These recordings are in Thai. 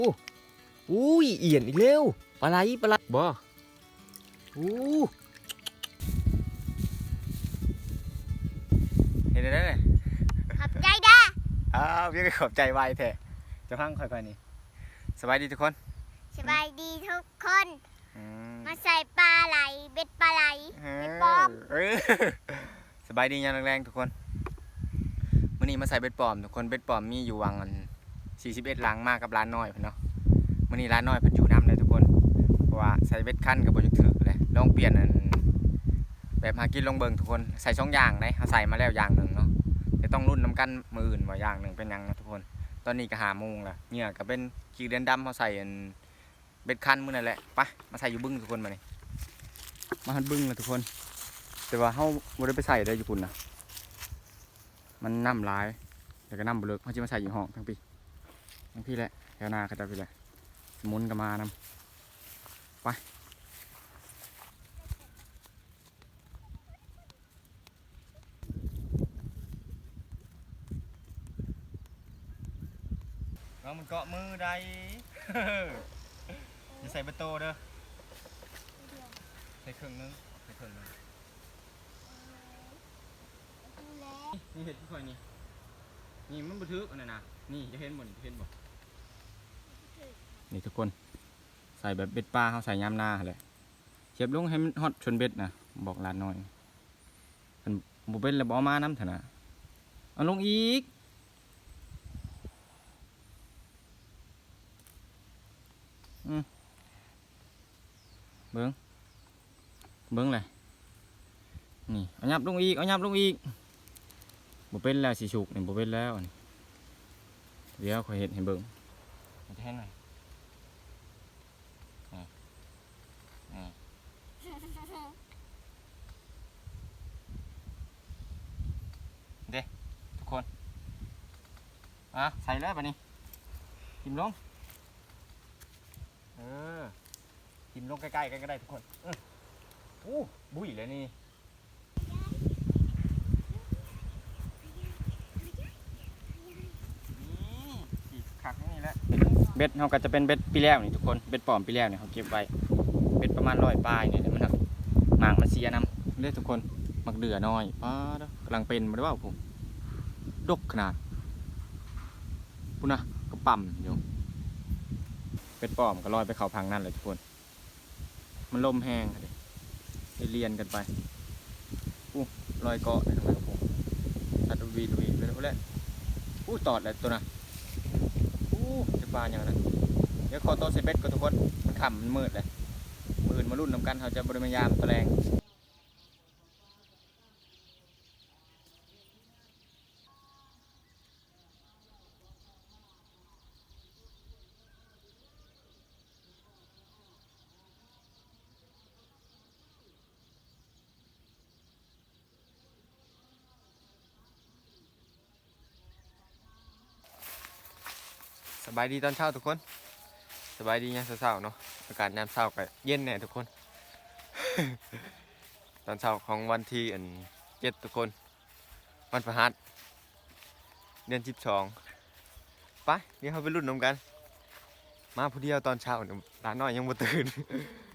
โอ้อุ้ยเอียนอีกแล้วปลาไหลปลาไหลบ่อู้เห็นได้ไหมขอบใจเด้ออ้าวพี่ก็ขอบใจไวแท้จะพังค่อยๆนี่สบายดีทุกคนสบายดีทุกคนอืมมาใส่ปลาไหลเบ็ดปลาไหลเบ็ดปลอมเออสบายดียามแรงๆทุกคนมื่อนี้มาใส่เบ็ดปลอมทุกคนเบ็ดปลอมมีอยู่วังอัน 41หลังมากกับร้านน้อยเพิ่นเนาะมื่อนี้ร้านน้อยเพิ่นอยู่น้ำเลยทุกคนเพราะว่าใส่เบ็ดคันกับโปรเจกถือเลยลองเปลี่ยนอันแบบหากินลองเบิงทุกคนใส่ช่องอย่างได้เขาใส่มาแล้วอย่างหนึ่งเนาะจะต้องรุ่นน้ำกันมืออื่นว่าอย่างหนึ่งเป็นหยังนะทุกคน ตอนนี้ก็หาโมงละเหงื่อก็เป็นขี้เดือนดำเขาใส่อันเบ็ดคันมื้อนั่นแหละไปมาใส่อยู่บึ้งทุกคนมานี่มาหันบึ้งเลยทุกคน แต่ว่าเขาบ่ได้ไปใส่ได้อยู่พุ่นนะมันน้ำร้ายแต่ก็น้ำบุเลิกเขาจะมาใส่อยู่ห้องทั้งปี ทั้งพี่แหละแถวหนาเขาจะพี่แหละหมุนกันมานำไปน้องมันเกาะมือใดจะใส่ประตูเด้อใส่เครื่องนึงใส่เครื่องนึงนี่เห็ดที่คอยนี่นี่มันบันทึกอันนั้นนะนี่จะเห็นบ่นี่จะเห็นบ่ นี่ทุกคนใส่แบบเบ็ดปลาเขาใส่ยามหน้าเลยเชียบลงให้มันฮอตชนเบ็ดนะบอกลานหน่อยมันบุเป็นแล้วบอมาน้ำเถอะนะเอาลงอีกเบิ้งเบิ้งเลยนี่เอายับลงอีกเอายับลงอีกบุเป็นแล้วสิฉุกนี่บุเป็นแล้วอันนี้เดี๋ยวขอยเห็นให้เบิ้งมันจะให้หน่อย คนอะใส่แล้วปะนี่ทิมลงเออทิมลงใกล้ๆกันก็ได้ทุกคนอู้บุ้ยเลยนี่นี่อีกขักนี่แหละเบ็ดเขาก็จะเป็นเบ็ดปีแล้วนี่ทุกคนเบ็ดปลอมปีแล้วเนี่ยเขาเก็บไว้เบ็ดประมาณร้อยปลายเนี่ยมันหักหมางมันเสียน้ำเด้อทุกคนหมักเดือน้อยป้ากำลังเป็นมาได้ว่าผม ดกขนาดพุ่นนะก็ปั่มอยู่เป็ดปลอมก็ลอยไปเขาพังนั่นเลยทุกคน มันลมแห้งเลยได้เรียนกันไปอู้ลอยเกาะเลยทำไมครับผมสัตว์วีดวีไปแล้วแหละอู้ตอดเลยตัวน่ะอู้จะปลาอย่างนั้นเดี๋ยวขอตัวเซเบ็ดก็ทุกคน มันขำมันมืดเลยมืดมารุ่นนำกันเขาจะบริมายามตะแรง บายดีตอนเช้าทุกคน สบายดีเนี่ยามเช้าๆเนาะอากาศยามเช้าก็เย็นแน่ทุกคน ตอนเช้าของวันที่อันเจ็ดทุกคน วันพฤหัสเดือนสิบสองไปเดี๋ยวเราไปรุ่นนมกัน มาผู้เดียวตอนเช้าเนี่ยร้านน้อยยังบ่ตื่น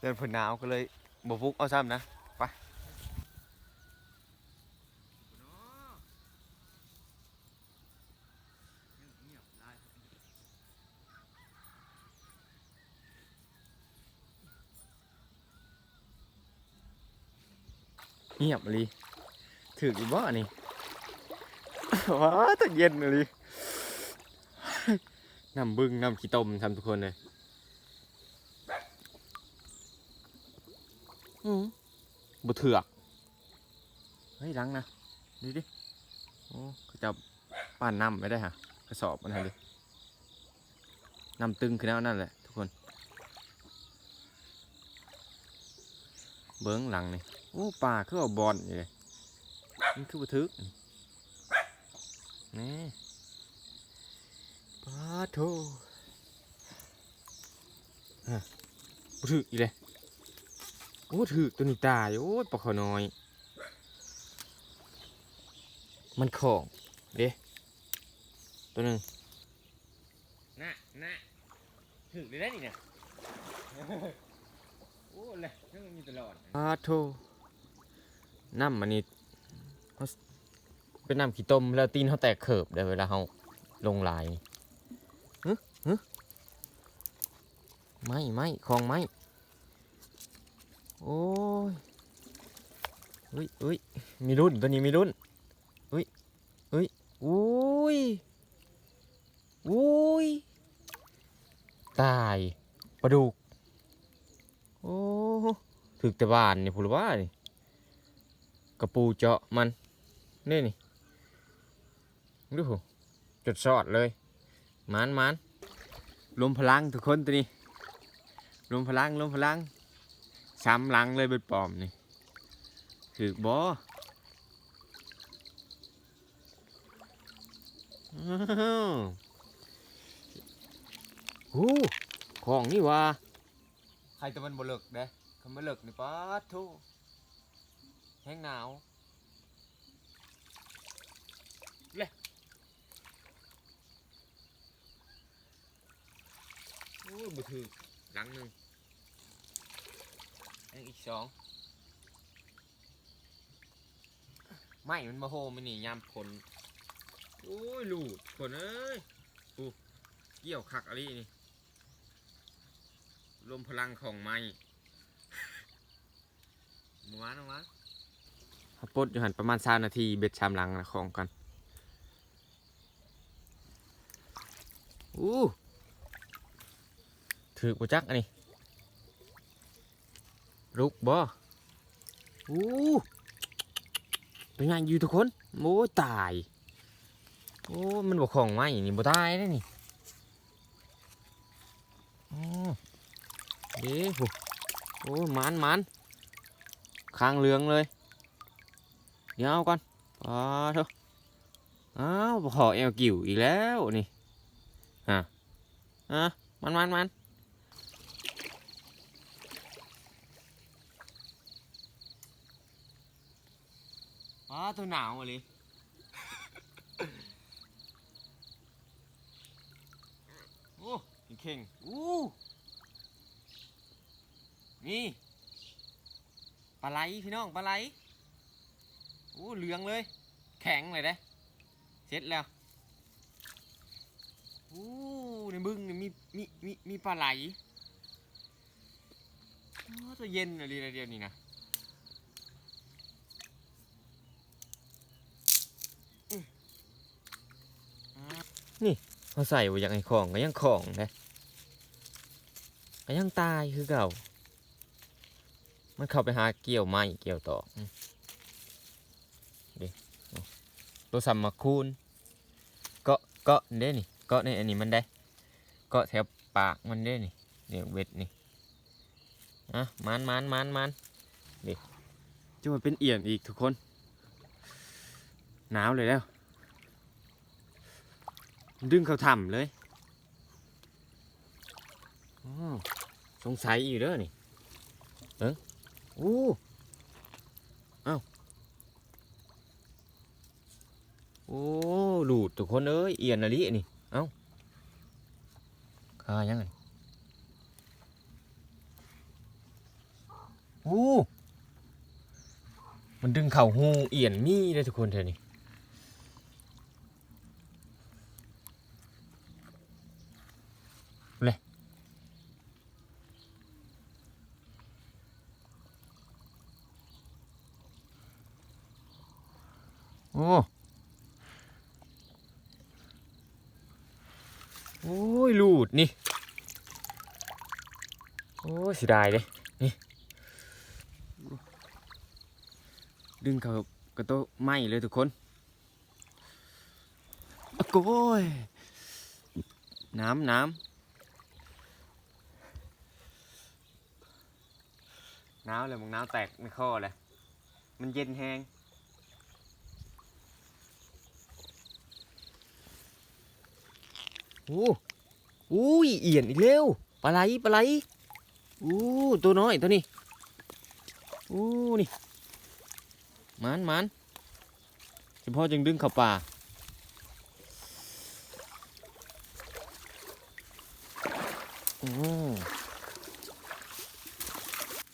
เดินผลหนาวก็เลยบ่ฟุกเอาซ้ำนะไป เงียบเลยถืออีบ่นี่ว้าแตะเย็นเลยน้ำบึ้งน้ำขี้ต้มทำทุกคนเลยอืมบุเถือกเฮ้ยล้างนะดูดิโอ้เขาจะป้านน้ำไม่ได้ฮะกระสอบมันฮะดิน้ำตึงขึ้นแล้วนั่นแหละทุกคน เบิ้งหลังนี่โอ้ปลาคือเอาบอลอยู่เลยมันคือบุทึกนี่ปลาโถฮะบุทึกอีเลยโอ้ถือตัวนี้ตายโอ้ยปลาขาวน้อย มันของเด้ตัวหนึ่งน่ะน่ะถึงเลยได้นี่เนี่ย เลยยังมีตลอดอาโทน้ำมันนี่เขาเป็นน้ำขี้ต้มแล้วตีนเขาแตกเขิบได้เวลาเขาลงลายฮึฮึไม่ไม่คลองไม่โอ้ยอุ้ยอุ้ยมีรุ่นตัวนี้มีรุ่นอุ้ยอุ้ยอุ้ยอุ้ยตายปลาดุก โอ้ถึกแต่บ้านนี่พูดว่านี่กระปูเจาะมันนี่นี่ดูจุดสอดเลยมันมันรวมพลังทุกคนตัวนี้รวมพลังรวมพลังซ้ำหลังเลยเป็นปอมนี่ถึกบออ้าวโอ้ของนี่ว่า ใครแต่มันบ่เลิกเด้คำว่าเลิกนี่ป๊าดโทูแห้งหนาวเลยโอ้ยบ่ถือหลังหนึ่งยังอีกสองไม่มันมาโฮมันนี่ยามผลโอ้ยหลูดผลเอ้ยโอ้เกี่ยวคักอะไรนี่ รวมพลังของไม้หมูหวานหมวานพอปดอยู่หันประมาณสานาทีเบ็ดชามหลังนะของกันอู้ถือกูจักอันนี้ลุกบ่อู้เป็นไงอยู่ทุกคนโอ้ตาย โอ้ มันบอกของไม้นี่บ่ตายได้นี่โอ้ เด้โหโอ้ยมันมันคางเหลืองเลย เดี๋ยวเอาก่อนอ๋อเถอะอ้าวขอเอลกิ่วอีกแล้วนี่ฮะอะมันมันมันอ้าตัวหนาวเลยโอ้ยเข่งอู้ นี่ปลาไหลพี่น้องปลาไหลโอ้เหลืองเลย แข็งเลยเด้เสร็จแล้วโอ้ในบึงนี่มีมีมีมีปลาไหลโอ้ตัวเย็นอะไรเดียวนี่นะนี่เขาใส่ไว้อย่างไอ้ของก็ยังของเด้ก็ยังตายคือเก่า มันเข้าไปหาเกี่ยวไม้เกี่ยวต่ออืมดิตัวสัมมาคูนเกาะเกาะเด้นี่เกาะในอันนี้มันได้เกาะแถวปากมันเด้นี่เนี่ยเวทนี่อะมันมันมันมันดิจะมาเป็นเอี่ยนอีกทุกคน หนาวเลยแล้ว ดึงเขาทำเลยสงสัยอยู่เด้อนี่เอู้ เอ้าโอ้หลุดทุกคนเอ้ยเอียนอะไรนี่ เอ้าคายังไงอู้มันดึงเข่าหูเอียนมีเลยทุกคนเธอนี่เลย โอ้ โอ้ยลูดนี่ โอ้ยเสียดายเลยนี่ดึงเขากระโตไหมเลยทุกคนโก้ยน้ำน้ำน้ำเลยมึงน้ำแตกในข้อเลยมันเย็นแห้งโอ้อุ้ยเอียนอีกแล้วปลาไหลปลาไหล อู้ตัวน้อยตัวนี้อู้นี่มันมันเฉพาะจึงดึงเข้าป่าอืม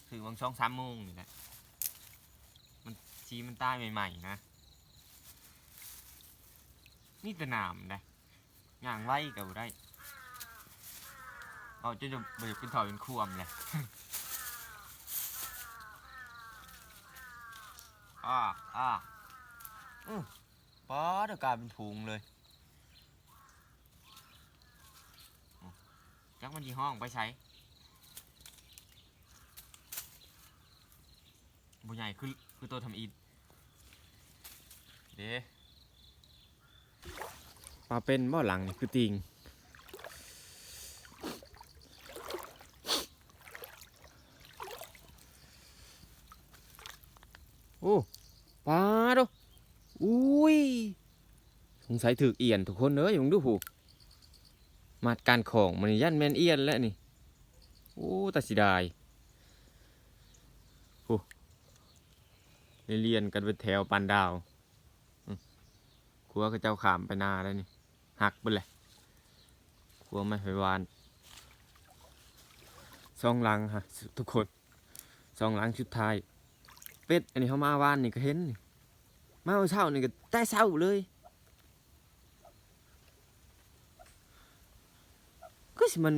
ถือวังช่องสามโมงนี่แหละมันชีมันใต้ใหม่ๆนะ นี่แต่หนามนะย่างไว้กับได้ เอาจะจะไปเป็นถอยเป็นควมเลยอ่าอ่าอือป๊อดอากาศเป็นพุงเลยจักมันยี่ห้องไปใช้บุญใหญ่คือคือตัวทำอินเด้ปลาเป็นบ่หลังนี่คือติง โอ้ปลาดอกอุ้ย ส งสัยถือเอียนทุกคนเอ้ยมึงดูผูมาดการของมันยันแมนเอียนแล้วนี่โอ้ตัดสิดายโอ้เรียนกันเป็นแถวปันดาวอืมกลัวก็เจ้าขามไปนาได้นี่หักไปเลยกลัวไม่ไปวานซองลังฮะทุกคนซองลังชุดไทยเป็ดอันนี้เขามาว่านนี่ก็เห็นนี่มาเอาเช้านี่ก็แต่เช้าเลย ก็สิมัน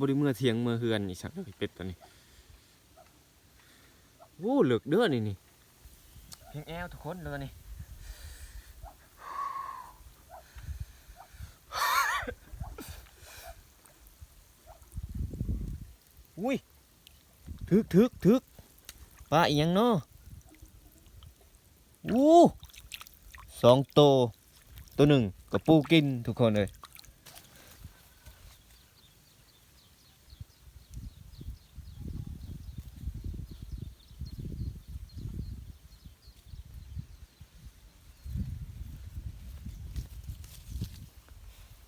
บริเมื่อเทียงเมื่อเฮือนนี่สักเลยเป็ดตัวนี้โอ้เหลือกเด้อนี่นี่เพียงแอวทุกคนเลยนี่อุ้ยทึกทึกทึกปลาอีหยังเนาะวู้สองโต ตัวหนึ่งกับปูกินทุกคนเลย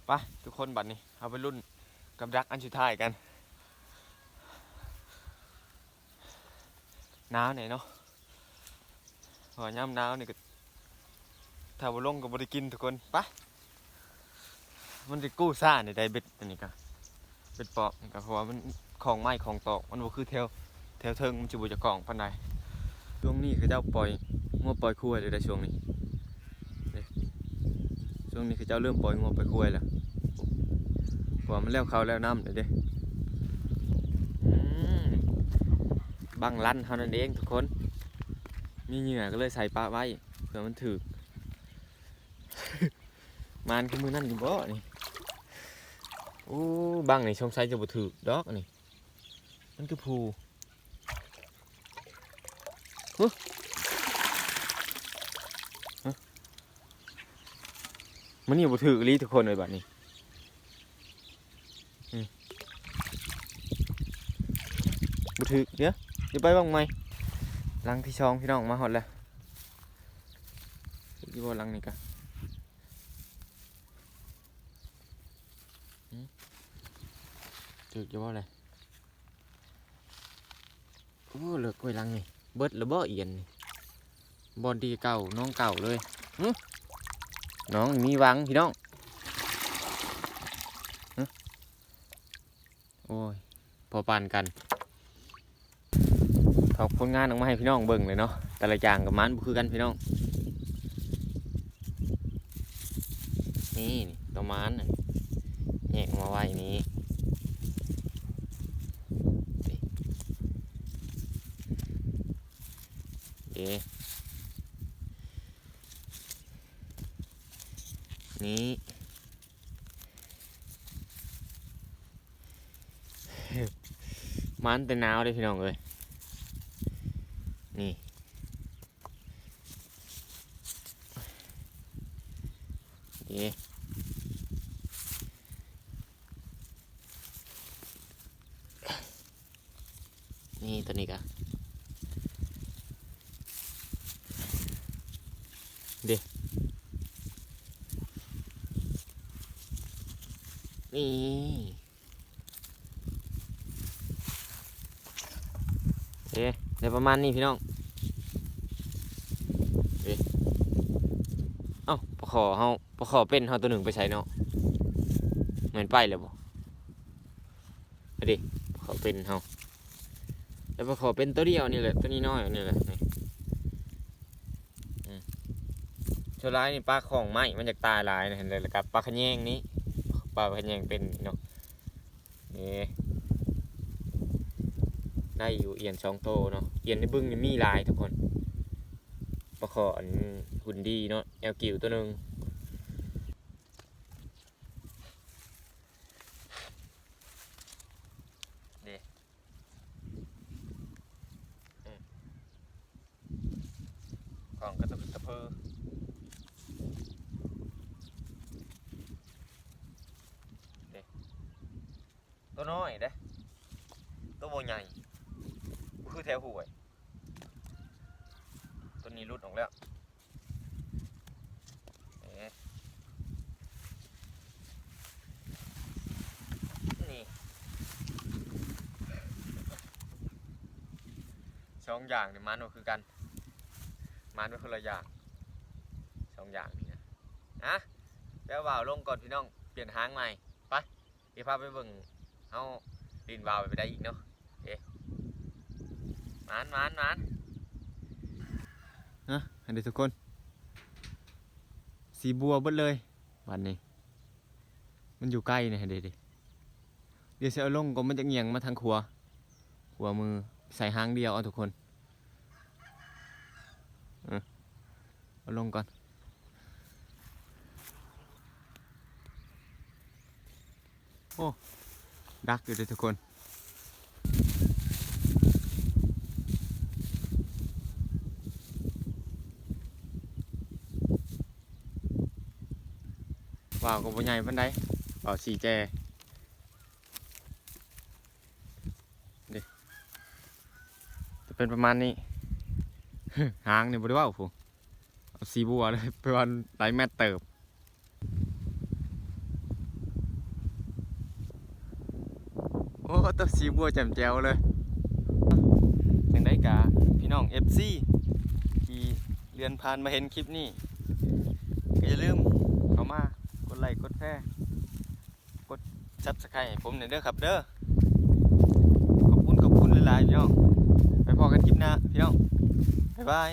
ไปทุกคนบัดนี้ เอาไปรุ่นกับดักอันสุดท้ายกันหนาวไหนอยเนาะพอย่ำหนาวนี่ก็ถ้าบ่ลงก็บ่ได้กินทุกคนปะมันจะกู้ซ่าในได้เบ็ดอันนี้ก็เบ็ดปอกนี่ก็เพราะว่ามันของไม้ของตอกมันบ่คือแถวแถวเทิงมันจะบ่จะกล่องปานใดช่วงนี้เขาเจ้าปล่อยงัวปล่อยคุ้ยเลยได้ช่วงนี้ช่วงนี้เขาเจ้าเริ่มปล่อยงัวปล่อยคุ้ยแล้ว เพราะว่ามันแล้วเขาแล้วน้ำเลยเด้บังลั่นเท่านั้นเองทุกคน มีเหงื่อก็เลยใส่ปลาไว้เผื่อมันถึกมานคือมือนั่นอยู่บ่นี่อู้บังนี่ชงใช้จะบ่ถึกดอกนี่มันคือภูฮะฮะมันนี่บ่ถึกอีหลีทุกคนเลยบัดนี้อืม บ่ถึกเดี๋ยวเดี๋ยวไปบ้างไหมลังที่ช่องพี่น้องมาหอดแล้วอยู่บ่ลังนี่กะหืมจุดอยู่บ่เลยโอ้เหลือกล้วยลังนี่เบิดแล้วบ่เอียนนี่บอลดีเก่าน้องเก่าเลยน้องมีวังพี่น้องโอ้ยพอปานกัน ถอกผลงานออกมาให้พี่น้องเบิ่งเลยเนาะแต่ละอย่างกับมันคือกันพี่น้อง นี่ตัวมันน่ะแยกมาไว้นี้นี่เอนี่มันแต่หนาวเลยพี่น้องเอ้ย นี่เอ๊ะนี่ตัวนี้กะเดี๋นี่ เอ๊ะเดี๋ยวประมาณนี้พี่น้องเอ้าปลาขอเฮาปลาขอเป็นเฮาตัวหนึ่งไปใช้เนาะเหมือนไปเลยบ่ไปดิขาเป็นเฮาแล้วพอขอเป็นตัวเดียวนี่แหละตัวนี้น้อยนี่แหละนี่ชั่วร้ายนี่ปลาของไหมมันจากตายหลายนะเห็นเลยแล้วกับปลาขะแยงนี้ปลาขะแยงเป็นเนาะนี่ ได้อยู่เอียนสองโตเนาะเอียนในบึ้งนี่มีลายทุกคนปลาขอนหุ่นดีเนาะแอลกิวตัวหนึ่งของกระตุกกระเพอเด้ตัวน้อยเด้ตัวโบใหญ่บ่คือ แถวหวยตัวนี้รุดออกแล้วนี่สองอย่างเนี่ยมันก็คือกัน มันเป็นคนละอย่างสองอย่างนี่นะอะเดี๋ยววาวลงก่อนพี่น้องเปลี่ยนหางใหม่ไปเดี๋ยวพาไปเบิ่งเอาดินวาวไปได้อีกเนาะ มานมานมานนะอันนี้ทุกคน สีบัวเบิดเลยวันนี้ มันอยู่ใกล้เนี่ยเดี๋ยวดิเดี๋ยวจะเอาลงก็มันจะเงียงมาทางขวาขวามือใส่หางเดียวเอาทุกคนเอาลงก่อนโอ้ดักอยู่เลยทุกคน ว้าวก็บ่ใหญ่ปานใดว้าวสีแจเดจะเป็นประมาณนี้ หางนี่บ่ได้ว้าผูเอาสีบัวเลยไปวันไลแมตเติบโอ้ตัวสีบัวแจ่มแจ๋วเลยยังได้กะพี่น้อง FC ที่เรียนผ่านมาเห็นคลิปนี้ก็อย่าลืม ดไลค์กดแชร์กดซับสไครต์ผมหน่อยเด้อครับเด้อขอบคุณขอบคุณหลายๆพี่น้องไปพอกันคลิปหน้าพี่น้องบ๊ายบาย